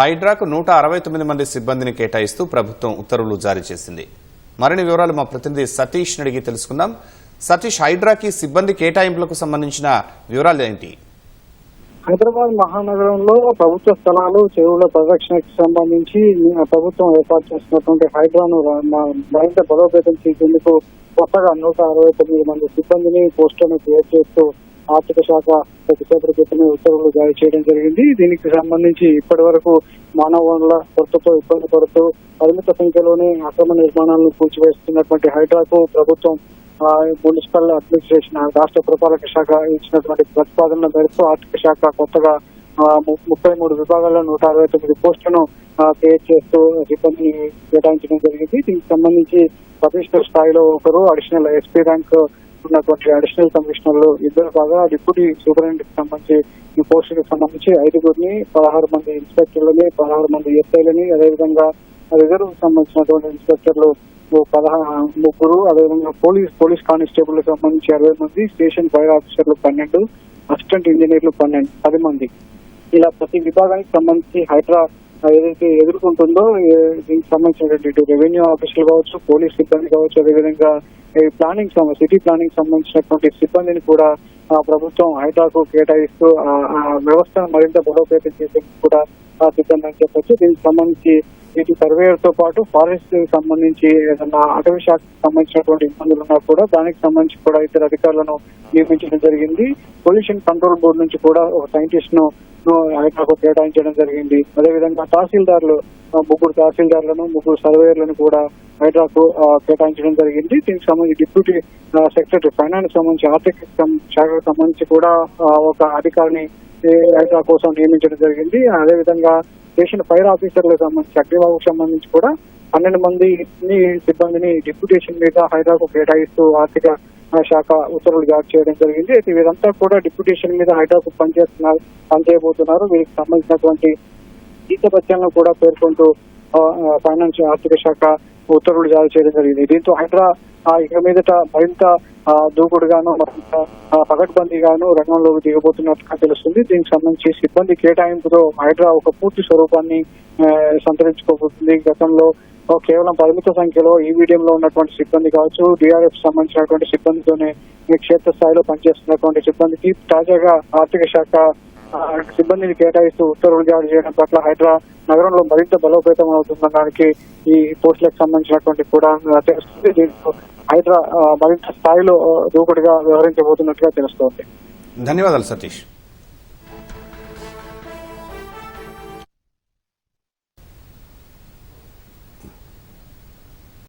హైడ్రాకు నూట అరవై తొమ్మిది మంది సిబ్బందిని కేటాయిస్తూ ప్రభుత్వం ఉత్తర్వులు జారీ చేసింది. మరిన్ని వివరాలు మా ప్రతినిధి సతీష్ అడిగి తెలుసుకుందాం. సతీష్ హైడ్రాకి సిబ్బంది కేటాయింపులకు సంబంధించిన వివరాలు ఏంటి? హైదరాబాద్ మహానగరంలో ప్రభుత్వ స్థలాలు చెరువుల పరిరక్షణకు సంబంధించి ప్రభుత్వం ఏర్పాటు చేసినటువంటి హైడ్రాను మరింత బలోపేతం చేసేందుకు కొత్తగా నూట అరవై తొమ్మిది మంది సిబ్బందిని పోస్టులను క్రియేట్ చేస్తూ ఆర్థిక శాఖ కొద్దిసేపటి క్రితమే ఉత్తర్వులు జారీ చేయడం జరిగింది. దీనికి సంబంధించి ఇప్పటి వరకు మానవ వనరుల కొరతతో ఇబ్బంది పడుతూ పరిమిత సంఖ్యలోనే అక్రమ నిర్మాణాలను కూల్చివేస్తున్నటువంటి హైడ్రాకు ప్రభుత్వం మున్సిపల్ అడ్మినిస్ట్రేషన్ రాష్ట్ర పురపాలక శాఖ ఇచ్చినటువంటి ప్రతిపాదనల మేరకు ఆర్థిక శాఖ కొత్తగా ముప్పై మూడు విభాగాల్లో నూట అరవై తొమ్మిది పోస్టులను క్రియేట్ చేస్తూ సిబ్బందిని కేటాయించడం జరిగింది. దీనికి సంబంధించి ప్రతిష్ట స్థాయిలో ఒకరు అడిషనల్ ఎస్పీ ర్యాంక్ ఉన్నటువంటి అడిషనల్ కమిషనర్లు ఇద్దరు బాగా డిప్యూటీ సూపరింటెండెంట్ సంబంధించి ఈ పోస్టులకు సంబంధించి ఐదుగురిని పదహారు మంది ఇన్స్పెక్టర్లని పదహారు మంది ఎస్ఐలని అదేవిధంగా రిజర్వ్ సంబంధించినటువంటి ఇన్స్పెక్టర్లు ఓ ముగ్గురు అదేవిధంగా పోలీస్ పోలీస్ కానిస్టేబుల్ సంబంధించి అరవై మంది స్టేషన్ ఫైర్ ఆఫీసర్లు పన్నెండు అసిస్టెంట్ ఇంజనీర్లు పన్నెండు పది మంది. ఇలా ప్రతి విభాగానికి సంబంధించి హైదరాబాద్ ఏదైతే ఎదుర్కొంటుందో దీనికి సంబంధించినటువంటి ఇటు రెవెన్యూ ఆఫీసులు కావచ్చు పోలీస్ సిబ్బంది కావచ్చు అదేవిధంగా ఈ ప్లానింగ్ సిటీ ప్లానింగ్ సంబంధించినటువంటి సిబ్బందిని కూడా ఆ, ప్రభుత్వం హైటాకు కేటాయిస్తూ ఆ వ్యవస్థను మరింత బలోపేతం చేసేందుకు కూడా ఆ, సిద్ధంగా చెప్పొచ్చు. దీనికి సంబంధించి వీటి సర్వేయర్తో పాటు ఫారెస్ట్ సంబంధించి ఏదైనా అటవీ శాఖకు సంబంధించినటువంటి ఇబ్బందులు ఉన్నా కూడా దానికి సంబంధించి కూడా ఇద్దరు అధికారులను నియమించడం జరిగింది. పొల్యూషన్ కంట్రోల్ బోర్డు నుంచి కూడా ఒక సైంటిస్ట్ను ను హైడ్రాకు కేటాయించడం జరిగింది. అదేవిధంగా తహసీల్దార్లు ముగ్గురు తహసీల్దార్లను ముగ్గురు సర్వేయర్లను కూడా హైడ్రాకు కేటాయించడం జరిగింది. దీనికి సంబంధించి డిప్యూటీ సెక్రటరీ ఫైనాన్స్ సంబంధించి ఆర్థిక శాఖకు సంబంధించి కూడా ఒక అధికారిని హైడ్రా కోసం నియమించడం జరిగింది. అదేవిధంగా స్టేషన్ ఫైర్ ఆఫీసర్లకు సంబంధించి అగ్నిబాబుకు సంబంధించి కూడా పన్నెండు మంది సిబ్బందిని డిప్యూటేషన్ మీద హైడ్రాకు కేటాయిస్తూ ఆర్థిక శాఖ ఉత్తర్వులు జారీ చేయడం జరిగింది. అయితే వీరంతా కూడా డిప్యూటేషన్ మీద హైడ్రాకు పనిచేస్తున్నారు పనిచేయబోతున్నారు. వీరికి సంబంధించినటువంటి జీతభత్యాలను కూడా పేర్కొంటూ ఫైనాన్స్ ఆర్థిక శాఖ ఉత్తర్వులు జారీ చేయడం జరిగింది. దీంతో హైడ్రా ఇక మీదట మరింత దూకుడుగాను మరింత ఆ, రంగంలోకి దిగబోతున్నట్టుగా తెలుస్తుంది. దీనికి సంబంధించి సిబ్బంది కేటాయింపుతో హైడ్రా ఒక పూర్తి స్వరూపాన్ని సంతరించుకోబోతుంది. గతంలో కేవలం పరిమిత సంఖ్యలో ఈవీడిఎం లో ఉన్నటువంటి సిబ్బంది కావచ్చు డిఆర్ఎఫ్ సంబంధించినటువంటి సిబ్బందితోనే ఈ క్షేత్ర స్థాయిలో పనిచేస్తున్నటువంటి సిబ్బందికి తాజాగా ఆర్థిక శాఖ సిబ్బందిని కేటాయిస్తూ ఉత్తర్వులు జారీ చేయడం పట్ల హైదరాబాద్ నగరంలో మరింత బలోపేతం అవుతుందనడానికి ఈ పోస్టులకు సంబంధించినటువంటి కూడా తెలుస్తుంది. దీంతో హైదరాబాద్ మరింత స్థాయిలో దూకుడుగా వ్యవహరించబోతున్నట్టుగా తెలుస్తోంది. ధన్యవాదాలు సతీష్.